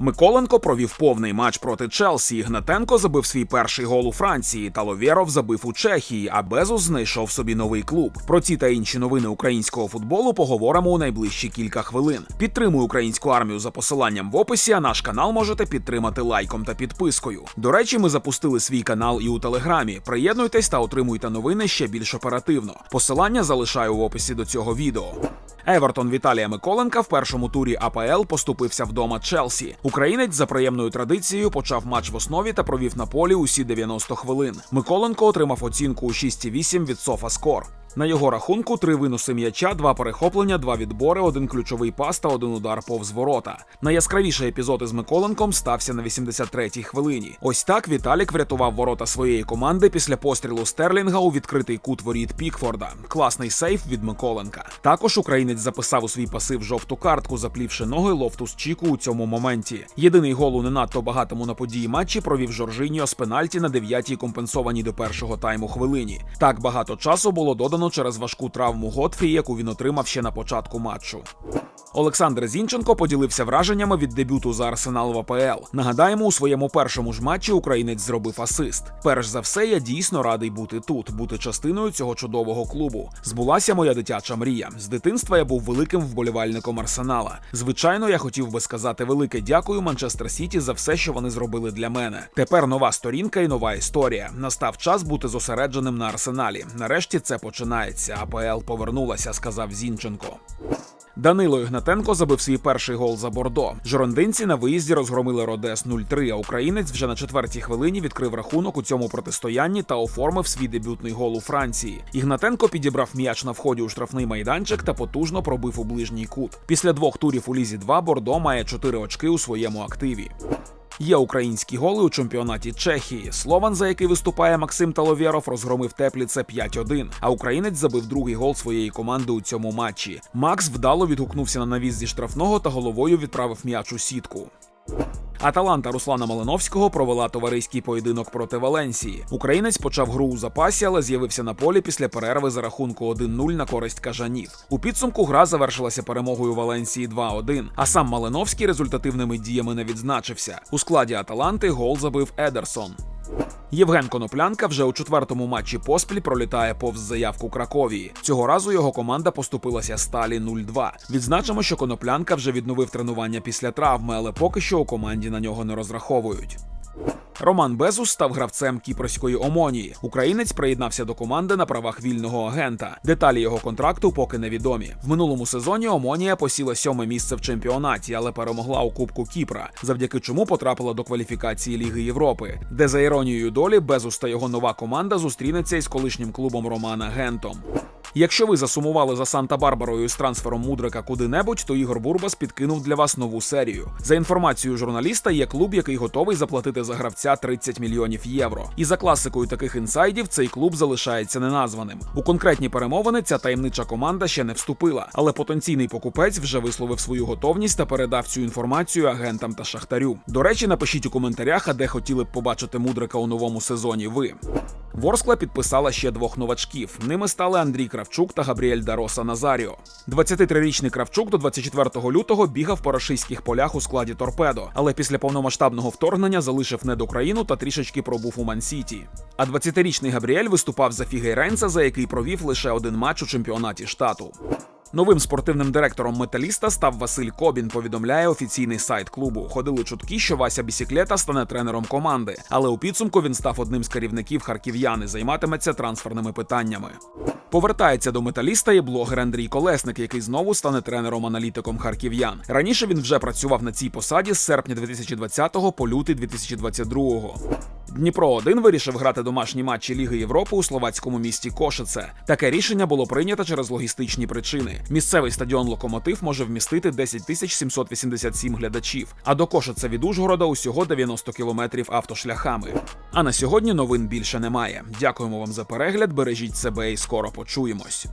Миколенко провів повний матч проти Челсі. Гнатенко забив свій перший гол у Франції. та Ловєров забив у Чехії, а Безус знайшов собі новий клуб. Про ці та інші новини українського футболу поговоримо у найближчі кілька хвилин. Підтримуй українську армію за посиланням в описі. А наш канал можете підтримати лайком та підпискою. До речі, ми запустили свій канал і у телеграмі. Приєднуйтесь та отримуйте новини ще більш оперативно. Посилання залишаю в описі до цього відео. Евертон Віталія Миколенка в першому турі АПЛ поступився вдома Челсі. Українець за приємною традицією почав матч в основі та провів на полі усі 90 хвилин. Миколенко отримав оцінку у 6,8 від SofaScore. На його рахунку три винуси м'яча, два перехоплення, два відбори, один ключовий пас та один удар повз ворота. Найяскравіший епізод із Миколенком стався на 83-й хвилині. Ось так Віталік врятував ворота своєї команди після пострілу Стерлінга у відкритий кут воріт Пікфорда. Класний сейф від Миколенка. Також українець записав у свій пасив жовту картку, заплівши ноги Лофтус Чіку у цьому моменті. Єдиний гол у не надто багатому на події матчі провів Жоржиньо з пенальті на 9-й компенсованій до першого тайму хвилині. Так багато часу було додано через важку травму Готфрі, яку він отримав ще на початку матчу. Олександр Зінченко поділився враженнями від дебюту за Арсенал в АПЛ. Нагадаємо, у своєму першому ж матчі українець зробив асист. Перш за все, я дійсно радий бути тут, бути частиною цього чудового клубу. Збулася моя дитяча мрія. З дитинства я був великим вболівальником Арсенала. Звичайно, я хотів би сказати велике дякую Манчестер Сіті за все, що вони зробили для мене. Тепер нова сторінка і нова історія. Настав час бути зосередженим на арсеналі. Нарешті це починається. АПЛ повернулася, сказав Зінченко. Данило Ігнатенко забив свій перший гол за Бордо. Жорондинці на виїзді розгромили Родес 0-3, а українець вже на четвертій хвилині відкрив рахунок у цьому протистоянні та оформив свій дебютний гол у Франції. Ігнатенко підібрав м'яч на вході у штрафний майданчик та потужно пробив у ближній кут. Після двох турів у лізі 2 Бордо має 4 очки у своєму активі. Є українські голи у чемпіонаті Чехії. Слован, за який виступає Максим Таловєров, розгромив Тепліце 5-1, а українець забив другий гол своєї команди у цьому матчі. Макс вдало відгукнувся на навіз зі штрафного та головою відправив м'яч у сітку. Аталанта Руслана Малиновського провела товариський поєдинок проти Валенсії. Українець почав гру у запасі, але з'явився на полі після перерви за рахунку 1-0 на користь кажанів. У підсумку гра завершилася перемогою Валенсії 2-1, А сам Малиновський результативними діями не відзначився. У складі Аталанти гол забив Едерсон. Євген Коноплянка вже у четвертому матчі поспіль пролітає повз заявку Краковії. Цього разу його команда поступилася сталі 0-2. Відзначимо, що Коноплянка вже відновив тренування після травми, але поки що у команді на нього не розраховують. Роман Безус став гравцем кіпрської омонії. Українець приєднався до команди на правах вільного агента. Деталі його контракту поки невідомі. В минулому сезоні Омонія посіла сьоме місце в чемпіонаті, але перемогла у Кубку Кіпра, завдяки чому потрапила до кваліфікації Ліги Європи, де за іронією долі Безус та його нова команда зустрінеться із колишнім клубом Романа Гентом. Якщо ви засумували за Санта-Барбарою з трансфером Мудрика куди-небудь, то Ігор Бурбас підкинув для вас нову серію. За інформацією журналіста, є клуб, який готовий заплатити за гравця 30 мільйонів євро. І за класикою таких інсайдів цей клуб залишається неназваним. У конкретні перемовини ця таємнича команда ще не вступила, але потенційний покупець вже висловив свою готовність та передав цю інформацію агентам та шахтарю. До речі, напишіть у коментарях, а де хотіли б побачити Мудрика у новому сезоні. Ви Ворскла підписала ще двох новачків. Ними стали Андрій Кравчук та Габріель Дароса Назаріо. 23-річний Кравчук до 24 лютого бігав по рашистських полях у складі торпедо, але після повномасштабного вторгнення залишив недокраїну та трішечки пробув у Мансіті. А 20-річний Габріель виступав за Фігейренса, за який провів лише один матч у чемпіонаті штату. Новим спортивним директором металіста став Василь Кобін. Повідомляє офіційний сайт клубу. Ходили чутки, що Вася Бісіклета стане тренером команди, але у підсумку він став одним з керівників харків'яни, займатиметься трансферними питаннями. Повертається до металіста і блогер Андрій Колесник, який знову стане тренером-аналітиком харків'ян. Раніше він вже працював на цій посаді з серпня 2020 по лютий 2022. Дніпро 1 вирішив грати домашні матчі Ліги Європи у словацькому місті Кошице. Таке рішення було прийнято через логістичні причини. Місцевий стадіон Локомотив може вмістити 10 тисяч 787 глядачів. А до Кошице від Ужгорода усього 90 кілометрів автошляхами. А на сьогодні новин більше немає. Дякуємо вам за перегляд. Бережіть себе і скоро почуємось.